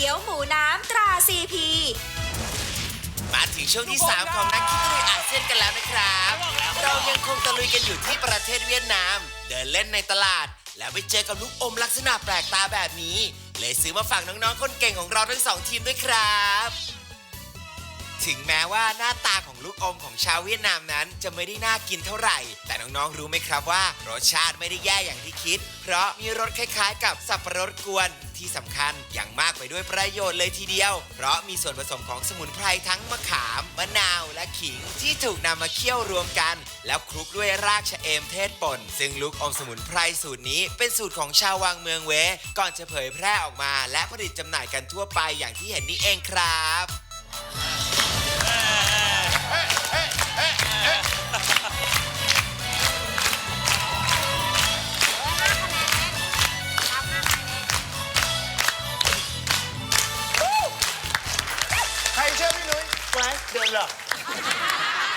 เกี๊ยวหมูน้ำตราซีพี มาถึงช่วงที่ 3 ของนักคิดตะลุยอาเซียนกันแล้วนะครับ เรายังคงตะลุยกันอยู่ที่ประเทศเวียดนาม เดินเล่นในตลาด แล้วไปเจอกับลูกอมลักษณะแปลกตาแบบนี้ เลยซื้อมาฝากน้องๆคนเก่งของเราทั้งสองทีมด้วยครับ ถึงแม้ว่าหน้าตาของลูกอมของชาวเวียดนามนั้นจะไม่ได้น่ากินเท่าไหร่ แต่น้องๆรู้ไหมครับว่ารสชาติไม่ได้แย่อย่างที่คิด เพราะมีรสคล้ายๆ กับสับปะรดกวนที่สำคัญอย่างมากไปด้วยประโยชน์เลยทีเดียว เพราะมีส่วนผสมของสมุนไพรทั้งมะขาม มะนาวและขิงที่ถูกนำมาเคี่ยวรวมกัน แล้วคลุกด้วยรากชะเอมเทศป่น ซึ่งลูกอมสมุนไพรสูตรนี้เป็นสูตรของชาววังเมืองเว ก่อนจะเผยแพร่ออกมา และผลิตจำหน่ายกันทั่วไปอย่างที่เห็นนี่เองครับ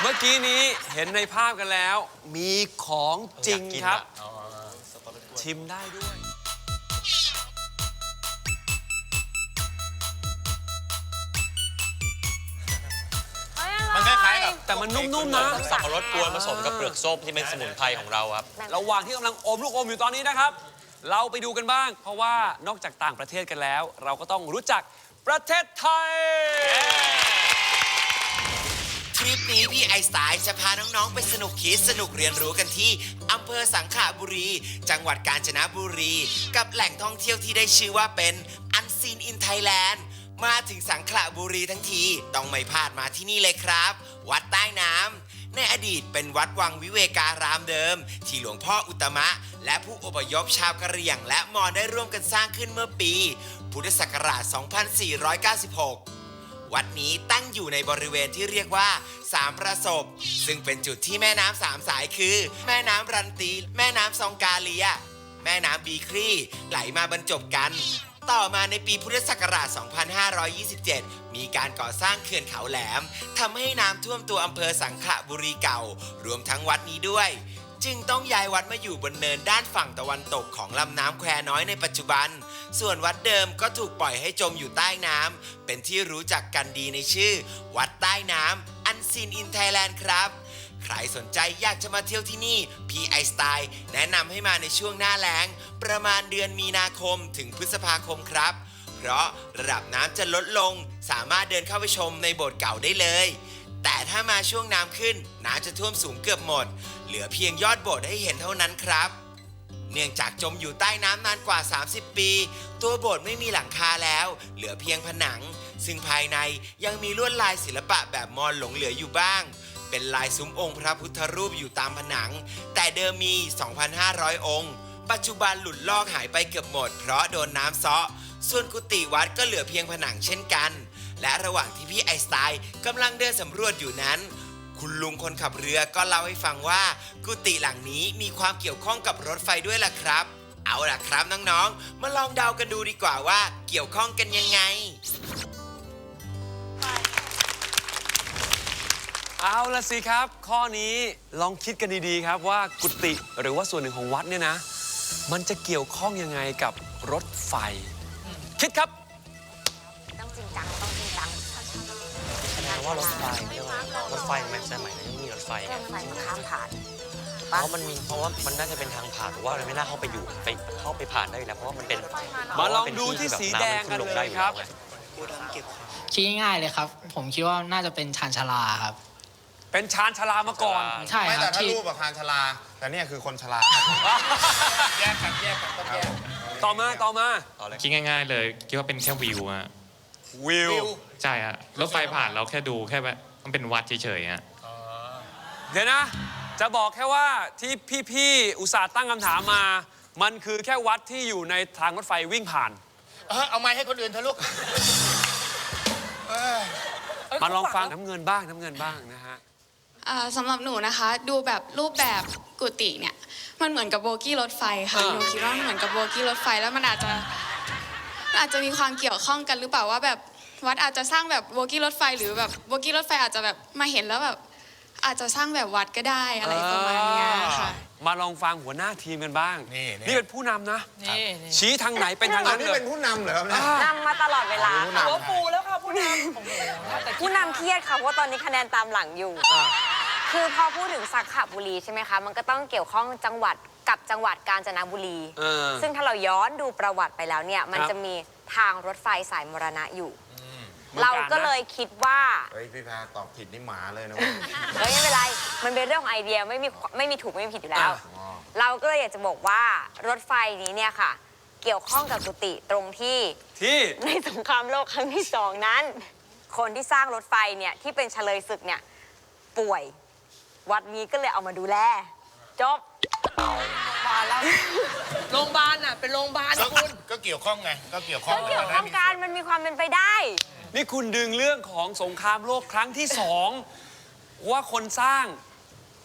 เมื่อกี้นี้เห็นในภาพกันแล้ว มีของจริงครับ ชิมได้ด้วย มันคล้ายๆกับแต่มันนุ่มๆนะ สับปะรดกวนผสมกับเปลือกส้มที่เป็นสมุนไพรของเราครับ ระหว่างที่กำลังอมลูกอมอยู่ตอนนี้นะครับ เราไปดูกันบ้าง เพราะว่านอกจากต่างประเทศกันแล้ว เราก็ต้องรู้จักประเทศไทย ทริปนี้พี่ไอสไตล์จะพาน้องๆ ไปสนุกคิดสนุกเรียนรู้กันที่อำเภอสังขละบุรี จังหวัดกาญจนบุรี กับแหล่งท่องเที่ยวที่ได้ชื่อว่าเป็นอันซีนอินไทยแลนด์มาถึงสังขละบุรีทั้งที ต้องไม่พลาดมาที่นี่เลยครับ วัดใต้น้ำในอดีตเป็นวัดวังวิเวการามเดิม ที่หลวงพ่ออุตตมะ และผู้อพยพชาวกะเหรี่ยง และมอญได้ร่วมกันสร้างขึ้นเมื่อปี พุทธศักราช 2496 วัดนี้ตั้งอยู่ในบริเวณที่เรียกว่าสามประสบ ซึ่งเป็นจุดที่แม่น้ำสามสายคือ แม่น้ำรันตี แม่น้ำซองกาเลีย แม่น้ำบีครีไหลมาบรรจบกัน ต่อมาในปีพุทธศักราช 2527 มีการก่อสร้างเขื่อนเขาแหลมทำให้น้ำท่วมตัวอำเภอสังขละบุรีเก่า รวมทั้งวัดนี้ด้วย จึงต้องย้ายวัดมาอยู่บนเนินด้านฝั่งตะวันตกของลำน้ำแควน้อยในปัจจุบัน ส่วนวัดเดิมก็ถูกปล่อยให้จมอยู่ใต้น้ำเป็นที่รู้จักกันดีในชื่อ วัดใต้น้ำอันซีนอินไทยแลนด์ครับ ใครสนใจอยากจะมาเที่ยวที่นี่พีไอสไตล์แนะนำให้มาในช่วงหน้าแล้ง ประมาณเดือนมีนาคมถึงพฤษภาคมครับ เพราะระดับน้ำจะลดลง สามารถเดินเข้าไปชมในโบสถ์เก่าได้เลย แต่ถ้ามาช่วงน้ำขึ้นน้ำจะท่วมสูงเกือบหมด เหลือเพียงยอดโบสถ์ให้เห็นเท่านั้นครับ เนื่องจากจมอยู่ใต้น้ำนานกว่า 30 ปี ตัวโบสถ์ไม่มีหลังคาแล้ว เหลือเพียงผนัง ซึ่งภายในยังมีลวดลายศิลปะแบบมอญหลงเหลืออยู่บ้าง เป็นลายซุ้มองค์พระพุทธรูปอยู่ตามผนัง แต่เดิมมี 2,500 องค์ ปัจจุบันหลุดลอกหายไปเกือบหมด เพราะโดนน้ำซาะส่วนกุฏิวัดก็เหลือเพียงผนังเช่นกัน และระหว่างที่พี่ไอสไตล์กำลังเดินสำรวจอยู่นั้น คุณลุงคนขับเรือก็เล่าให้ฟังว่า กุฏิหลังนี้มีความเกี่ยวข้องกับรถไฟด้วยล่ะครับ เอาล่ะครับน้องๆ มาลองเดากันดูดีกว่าว่าเกี่ยวข้องกันยังไง เอาละสิครับ ข้อนี้ลองคิดกันดีๆครับว่ากุฏิหรือว่าส่วนหนึ่งของวัดเนี่ยนะ มันจะเกี่ยวข้องยังไงกับรถไฟ คิดครับ ต้องจริงจังต้องจริงจังแสดง ว่ารถไฟใช่ไหมรถไฟแม้สมัยนั้นยังมีรถไฟเครื่ไงองไฟมันข้ามผ่านเพราะมันมีเพราะว่ามันน่าจะเป็นทางผ่านหรือว่ามันไม่น่าเข้าไปอยู่ไปเข้าไปผ่านได้อยู่แล้วเพราะว่ามันเป็นมาลองดูที่สีแดงกันเลยครับ คิดง่ายๆเลยครับ ผมคิดว่าน่าจะเป็นชานชาลาครับ เป็นชานชาลามาก่อน ใช่ไม่ครัแต่บถ้าที่รูปอะคารชลา แต่เนี่ยคือคนชลา แยกกันแยกกันต้องแยก ต่อมาต่อมา คิดง่าย ๆ เลยคิดว่าเป็นแค่วิวอะ วิว ใช่ฮะรถไฟผ่านเราแค่ดูแค่แบบมันเป็นวัดเฉยๆฮะเดี๋ยวนะ จะบอกแค่ว่าที่พี่ๆอุตส่าห์ตั้งคำถามมา มันคือแค่วัดที่อยู่ในทางรถไฟวิ่งผ่าน เออเอาไม้ให้คนอื่นเถอะลูกมาลองฟังน้ำเงินบ้างน้ำเงินบ้างนะฮะอ่าสำหรับหนูนะคะ ดูแบบรูปแบบกุฏิเนี่ย มันเหมือนกับโบกี้รถไฟค่ะอ่าหนูคิดว่ามันเหมือนกับโบกี้รถไฟแล้วมันอาจจะมัน อาจจะมีความเกี่ยวข้องกันหรือเปล่าว่าแบบวัดอาจจะสร้างแบบโบกี้รถไฟหรือแบบโบกี้รถไฟอาจจะแบบมาเห็นแล้วแบบอาจจะสร้างแบบวัดก็ได้อะไรประมาณเนี้ยค่ะ มาลองฟังหัวหน้าทีมกันบ้าง นี่นี่ นี่เป็นผู้นำนะ นี่นี่ชี้ทางไหนเป็นทางอันั้นนนี้เลเป็ยนผู้นำเหรอครับเนี่ย นำมาตลอดเวลาผู้นำหัวปูแล้วค่ะผู้นำโอ้โหแต่ผู้นำเครียดค่ะเพราะว่าตอนนี้คะแนนตามหลังอยู่อ่าคือพอพูดถึงสักขบุรีใช่ไหมคะ มันก็ต้องเกี่ยวข้องจังหวัด กับจังหวัดกาญจนบุรี เออ ซึ่งถ้าเราย้อนดูประวัติไปแล้วเนี่ย มันครับ จะมีทางรถไฟสายมรณะอยู่เมืองเรากาญนะก็เลยคิดว่าเฮ้ยพี่แพรตอบผิดนี่หมาเลยนะเฮ้ยไม่เป็นไร มันเป็นเรื่องของไอเดียไม่มีไม่มีถูกไม่มีผิดอยู่แล้ว อ๋อเราก็เลยอยากจะบอกว่ารถไฟนี้เนี่ยค่ะ เกี่ยวข้องกับกุฏิตรงที่ ที่ ในสงครามโลกครั้งที่สองนั้น คนที่สร้างรถไฟเนี่ยที่เป็นเฉลยศึกเนี่ยป่วย วัดนี้ก็เลยเอามาดูแล จบ มาแล้ว โรงพยาบาลน่ะ เป็นโรงพยาบาลคุณ ก็เกี่ยวข้องไง ก็เกี่ยวข้องก็เกี่ยวข้องกันมันมีความเป็นไปได้ นี่คุณดึงเรื่องของสงครามโลกครั้งที่สองว่าคนสร้าง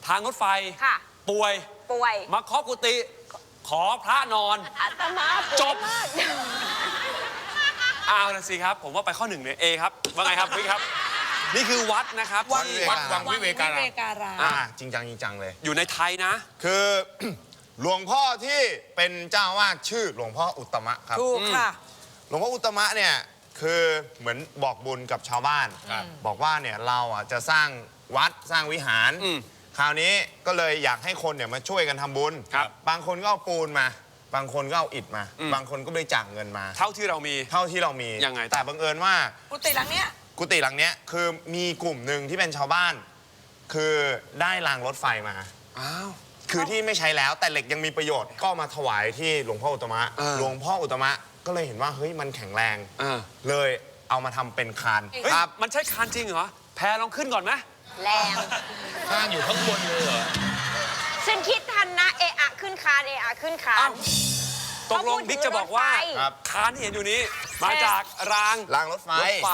ทางรถไฟ ค่ะ ป่วย ป่วย มาเคาะกุฏิขอพระนอน อาตมาป่วยจบมากเอาละสิครับ ผมว่าไปข้อหนึ่งเนี่ยเอครับ ว่าไงครับพี่ครับ นี่คือวัดนะครับวัดที่วัดวังวิเวการามวิการามอ่าจริงจังจริงจังเลย อยู่ในไทยนะ คือ หลวงพ่อที่เป็นเจ้าอาวาสชื่อหลวงพ่ออุตตมะครับ ถูกค่ะ หลวงพ่ออุตตมะเนี่ยคือเหมือนบอกบุญกับชาวบ้านบอกว่าเนี่ยเราอะจะสร้างวัดสร้างวิหาร อืมคราวนี้ก็เลยอยากให้คนเนี่ยมาช่วยกันทำบุญครับบางคนก็เอาปูนมา บางคนก็เอาอิฐมา อืม บางคนก็บริจาคเงินมา เท่าที่เรามี เท่าที่เรามี ยังไงแต่บังเอิญว่า กุฏิหลังเนี้ย กุฏิหลังเนี้ยคือมีกลุ่มหนึ่งที่เป็นชาวบ้าน คือได้รางรถไฟมา อ้าว คือที่ไม่ใช้แล้วแต่เหล็กยังมีประโยชน์ก็มาถวายที่หลวงพ่ออุตตมะเออ หลวงพ่ออุตตมะก็เลยเห็นว่าเฮ้ยมันแข็งแรง อ่า เลยเอามาทำเป็นคานเฮ้ยครับมันใช่คานจริงเหรอ แพรลองขึ้นก่อนไหมแรงสร้างอยู่ข้างบนเลยเหรอ ฉันคิดทันนะ เอะอะขึ้นคานเอะอะขึ้นคาอ้าน วตกลงบิ๊กจะบอกว่ารถไฟ ครับ คานที่เห็นอยู่นี้ มาจากรางรางรถไฟ รถไฟ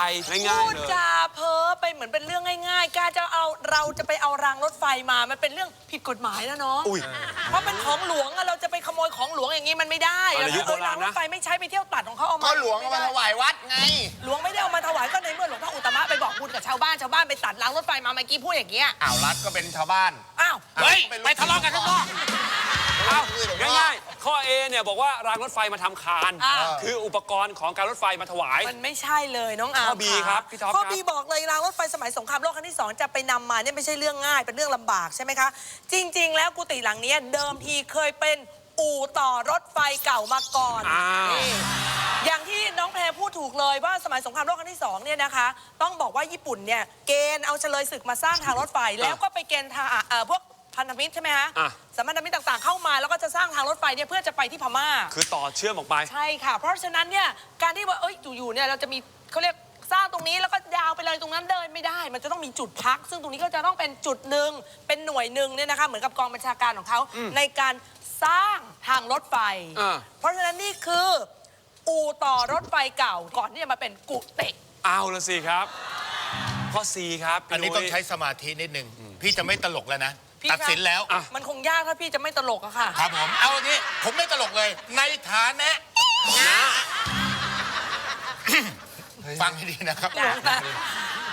ง่ายพูๆดเลยจาเพ้อไปเหมือนเป็นเรื่องง่ายๆกล้าจะเอาเราจะไปเอารางรถไฟมา มันเป็นเรื่องผิดกฎหมายแล้วเนาะอุ้ย เพราะเป็นของหลวงอะเราจะไปขโมยของหลวงอย่างนี้มันไม่ได้เอาในยุคโบราณนะ เอองรถไฟไม่ใช้ไปเที่ยวตัดของเขาเอามาก็หลวงเอามาถวายวัดไง หลวงไม่ได้เอามาถวายก็ในเมื่อหลวงพ่ออุตตมะไปบอกบุญกับชาวบ้านชาวบ้านไปตัดรางรถไฟมาเมื่อกี้พูดอย่างเงี้ยอ้าวรัฐก็เป็นชาวบ้านอ้าว เฮ้ย ไปทะเลาะกันข้างนอกอ้าวง่ายๆ ข้อ A เนี่ยบอกว่ารางรถไฟมาทำคาน อ่า คืออุปกรณ์ของการรถไฟมาถวาย มันไม่ใช่เลยน้องอาร์มข้อ B ครับพี่ท็อปข้อครับ บีบอกเลยรางรถไฟสมัยสงครามโลกครั้งที่สองจะไปนำมาเนี่ยไม่ใช่เรื่องง่ายเป็นเรื่องลำบากใช่ไหมคะ จริง ๆ แล้วกุฏิหลังเนี้ยเดิมทีเคยเป็นอู่ต่อรถไฟเก่ามาก่อนอ้าวนี่อย่างที่น้องแพรพูดถูกเลยว่าสมัยสงครามโลกครั้งที่สองเนี่ยนะคะ ต้องบอกว่าญี่ปุ่นเนี่ยเกณฑ์เอาเฉลยศึกมาสร้างทางรถไฟ แล้วก็ไปเกณฑ์ทหารเอ่อพวก พันธมิตรใช่ไหมคะอะสมพันธมิตรต่างๆเข้ามาแล้วก็จะสร้างทางรถไฟเนี่ยเพื่อจะไปที่พม่า คือต่อเชื่อมออกไป ใช่ค่ะ เพราะฉะนั้นเนี่ยการที่ว่าเอ้ยอยู่ๆเนี่ยเราจะมีเขาเรียกสร้างตรงนี้แล้วก็ยาวไปเลยตรงนั้นเดินไม่ได้ มันจะต้องมีจุดพัก ซึ่งตรงนี้ก็จะต้องเป็นจุดหนึ่งเป็นหน่วยหนึ่งเนี่ยนะคะเหมือนกับกองบัญชาการของเขาในการสร้างทางรถไฟ อ่า เพราะฉะนั้นนี่คือ อู่ต่อรถไฟเก่าก่อนที่จะมาเป็นกุฏิเอาละสิครับ ข้อ C ครับพี่อันนี้ต้องยใช้สมาธินิดนึง พี่จะไม่ตลกแล้วนะ พี่ตัดสินแล้วอะมันคงยากถ้าพี่จะไม่ตลกอะค่ะ ครับผม เอาอันนี้ผมไม่ตลกเลย ในฐานะ ฟังให้ดีนะครับ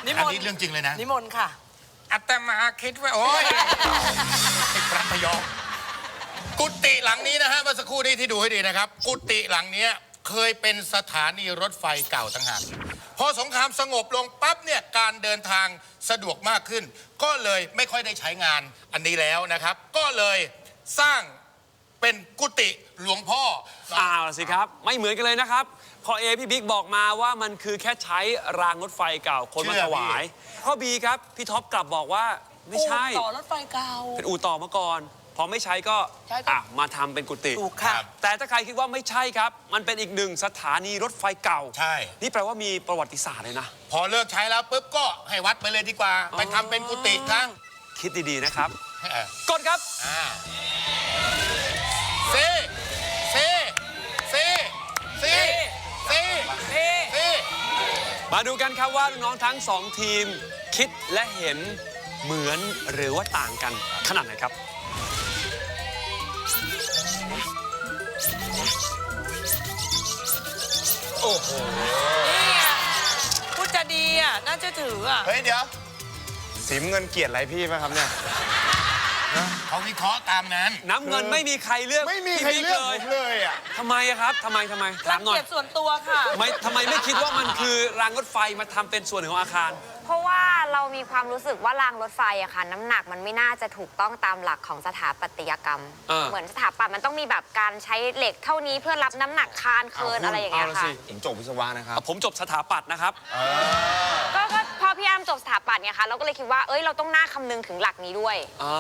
นิมอันนนี้ต์เรื่องจริงเลยนะ นิมนต์ค่ะอาตมาคิดว่า โอ้ยไอ้พระพยอมกุฏิหลังนี้นะฮะเมื่อสักครู่นี้ที่ดูให้ดีนะครับ กุฏิหลังเนี้ยเคยเป็นสถานีรถไฟเก่าต่างหาก พอสงครามสงบลงปั๊บเนี่ยการเดินทางสะดวกมากขึ้น ก็เลยไม่ค่อยได้ใช้งานอันนี้แล้วนะครับ ก็เลยสร้างเป็นกุฏิหลวงพ่อเอาละสิครับ ไม่เหมือนกันเลยนะครับข้อ A พี่บิ๊กบอกมาว่ามันคือแค่ใช้รางรถไฟเก่าคนมาเชื่อถวายข้อ B ครับ พี่ท็อปกลับบอกว่าไม่ใช่ อู่ต่อรถไฟเก่า เป็นอู่ต่อมาก่อน พอไม่ใช้ก็ใช่ก็อะมาทำเป็นกุฏิถูกค่ะแต่ถ้าใครคิดว่าไม่ใช่ครับ มันเป็นอีกหนึ่งสถานีรถไฟเก่าใช่ นี่แปลว่ามีประวัติศาสตร์เลยนะ พอเลิกใช้แล้วปุ๊บก็ให้วัดไปเลยดีกว่า ไปทำเป็นกุฏิทั้งคิดดีๆนะครับ เออกดครับอ่าซีซีซีซีซีซีมาดูกันครับว่าน้องๆทั้งสองทีม คิดและเห็นเหมือนหรือว่าต่างกันขนาดไหนครับ นี่ไงพูดจะดีอะ น่าจะถืออะ เฮ้ยเดี๋ยวสีมเงินเกลียดอะไรพี่ไหมครับเนี่ยฮะ เขาวิเคราะห์ตามนั้น น้ำเงินไม่มีใครเลือกไม่มีใครพี่เลืบิ๊อกเลยผมเลยอะทำไมอะครับทำไมทำไมถารัมงหน่อยเกียจส่วนตัวค่ะทำไมทำไมไม่คิดว่ามันคือรางรถไฟมาทำเป็นส่วนหนึ่งของอาคาร เพราะว่าเรามีความรู้สึกว่ารางรถไฟอะค่ะ น้ำหนักมันไม่น่าจะถูกต้องตามหลักของสถาปัตยกรรม เออ เหมือนสถาปัตย์มันต้องมีแบบการใช้เหล็กเท่านี้เพื่อรับน้ำหนักคานเคินอะไรอย่างเงี้ยเอาละค่ะสิผมจบวิศวะนะครับ ผมจบสถาปัตย์นะครับ ก็ก็ พอพี่อ้ำจบสถาปัตย์ไงคะเราก็เลยคิดว่าเอ้ยเราต้องน่าคำนึงถึงหลักนี้ด้วยอ่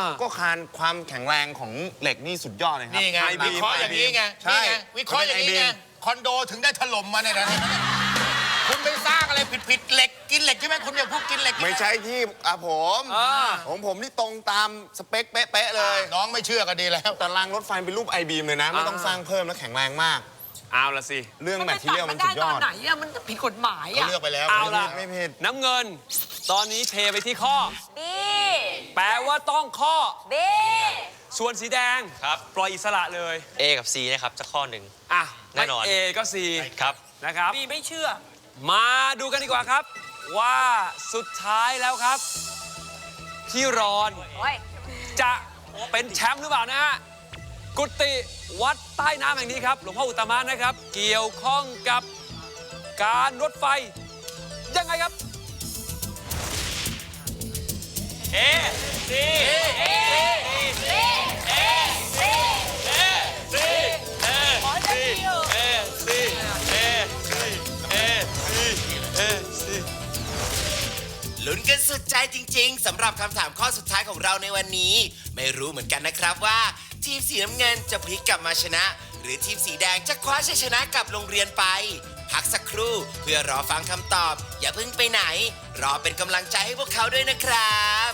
าก็คานความแข็งแรงของเหล็กนี่สุดยอดเลยครับนี่ไงไอบีวิมเคราะห์อย่างนี้ไงใช่นี่ไงวิเคราะห์อย่างนี้ไงมันเป็นคอนโดถึงได้ถล่มมาเนี่ยนะคุณไปสร้างอะไรผิดๆเหล็กกินเหล็กใช่ไหมคุณอย่าพูดกินเหล็กไม่ใช่ที่อะผมอ่าของผมนี่ตรงตามสเปคเป๊ะๆเลยน้องไม่เชื่อก็ดีแล้ว แต่รางรถไฟเป็นรูปไอบีมเลยนะ ไม่ต้องสร้างเพิ่มและแข็งแรงมาก เอาละสิ เรื่องมันแมไปทเทีตัดยลมัมันนได้สุดยตออนดไหนอะมันผิดกฎหมายเขาอะเลือกไปแล้วเอาละไม่ผิดน้ำเงิน ตอนนี้เทไปที่ข้อ B แปลว่าต้องข้อ B ส่วนสีแดงครับปล่อยอิสระเลย A กับ C นะครับจะข้อหนึ่ง อะแน่นอน ไม่ A ก็ C ครับ นะครับบีไม่เชื่อ มาดูกันดีกว่าครับ ว่าสุดท้ายแล้วครับ ที่รอน โอ้ยจะเป็นแชมป์หรือเปล่านะฮะ กุฏิวัดใต้น้ำแห่งนี้ครับ หลวงพ่ออุตตมะนะครับ เกี่ยวข้องกับการรถไฟ ยังไงครับ A C A C A C A C A C A C A C ลุ้นกันสุดใจจริงๆสำหรับคำถามข้อสุดท้ายของเราในวันนี้ ไม่รู้เหมือนกันนะครับว่า ทีมสีน้ำเงินจะพลิกกลับมาชนะ หรือทีมสีแดงจะคว้าชัยชนะกลับโรงเรียนไป พักสักครู่เพื่อรอฟังคำตอบ อย่าเพิ่งไปไหน รอเป็นกำลังใจให้พวกเขาด้วยนะครับ